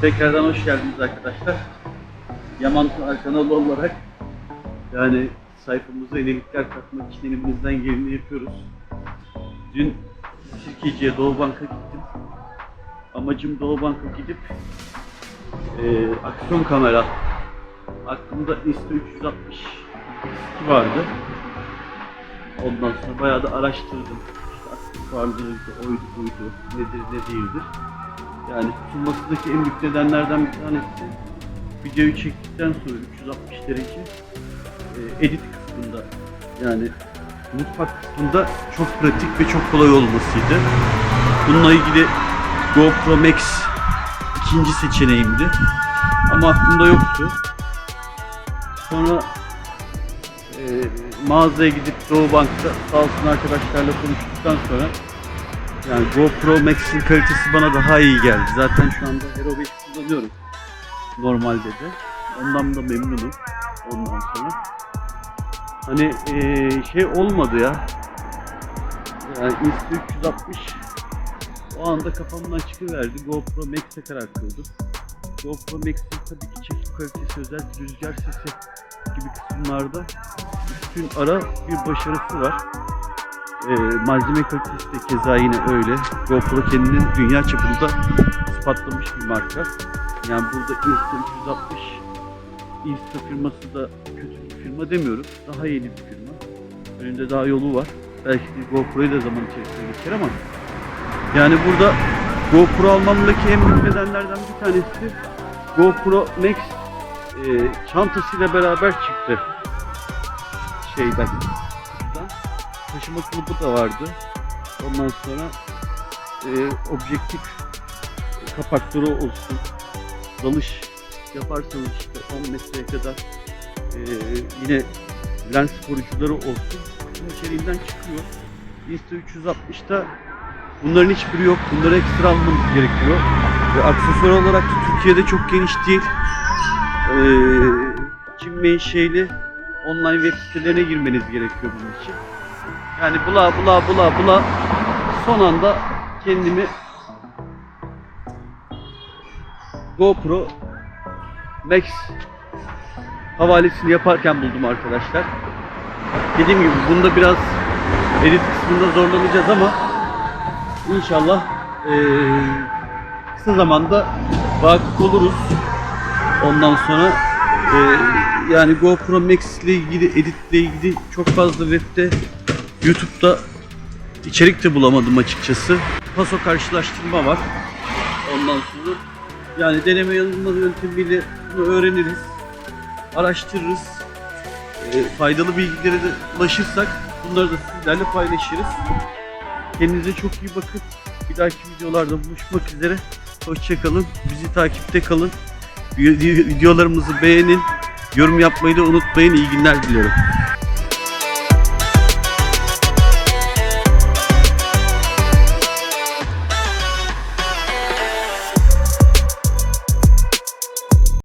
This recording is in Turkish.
Tekrardan hoş geldiniz arkadaşlar. Yaman kanalı olarak yani sayfamıza yenilikler katmak için elimizden geleni yapıyoruz. Dün Sirkeci'ye Doğu Bank'a gittim. Amacım Doğu Bank'a gidip eee, aksiyon kamera aklımda Insta360 vardı. Ondan sonra bayağı da araştırdım. İşte aktif varlığıydı, oydu buydu, nedir ne değildir. Yani tutulmasındaki en büyük nedenlerden bir tanesi videoyu çektikten sonra 360 derece e, edit kısmında yani mutfak kısmında çok pratik ve çok kolay olmasıydı. Bununla ilgili GoPro Max ikinci seçeneğimdi. Ama aklımda yoktu. Sonra e, mağazaya gidip Doğu Bank'ta sağ olsun arkadaşlarla konuştuktan sonra yani GoPro Max'in kalitesi bana daha iyi geldi. Zaten şu anda Hero 5 kullanıyorum. Normalde de. Ondan da memnunum. Ondan sonra. Hani eee, şey olmadı ya. Yani Insta360 o anda kafamdan çıkıverdi. GoPro Max'e karar kıldım. GoPro Max'in tabii ki çekim kalitesi özellikle rüzgar sesi gibi kısımlarda üstün ara bir başarısı var. Ee, malzeme kalitesi de keza yine öyle. GoPro kendini dünya çapında ispatlamış bir marka. Yani burada Insta360 Insta firması da kötü bir firma demiyoruz. Daha yeni bir firma. Önünde daha yolu var. Belki de GoPro'yu da zaman içerisinde geçer ama yani burada GoPro almamdaki en büyük nedenlerden bir tanesi GoPro Max e, çantasıyla beraber çıktı şeyden. Taşıma kılıbı da vardı. Ondan sonra e, objektif kapakları olsun. Dalış yaparsanız işte 10 metreye kadar e, yine lens koruyucuları olsun. Kutunun içeriğinden çıkıyor. Insta360'da bunların hiçbiri yok. Bunları ekstra almanız gerekiyor. Ve aksesuar olarak Türkiye'de çok geniş değil. E, Çin menşeli online web sitelerine girmeniz gerekiyor bunun için. Yani bula bula bula bula son anda kendimi GoPro Max havalesini yaparken buldum arkadaşlar. Dediğim gibi bunda biraz edit kısmında zorlanacağız ama inşallah eee, kısa zamanda vakıf oluruz. Ondan sonra eee, yani GoPro Max ile ilgili editle ilgili çok fazla webde YouTube'da içerik de bulamadım açıkçası. Paso karşılaştırma var. Ondan sonra yani deneme yanılma yöntemiyle bunu öğreniriz. Araştırırız. Eee, faydalı bilgilere de ulaşırsak bunları da sizlerle paylaşırız. Kendinize çok iyi bakın. Bir dahaki videolarda buluşmak üzere. Hoşçakalın. Bizi takipte kalın. Videolarımızı beğenin. Yorum yapmayı da unutmayın. İyi günler diliyorum.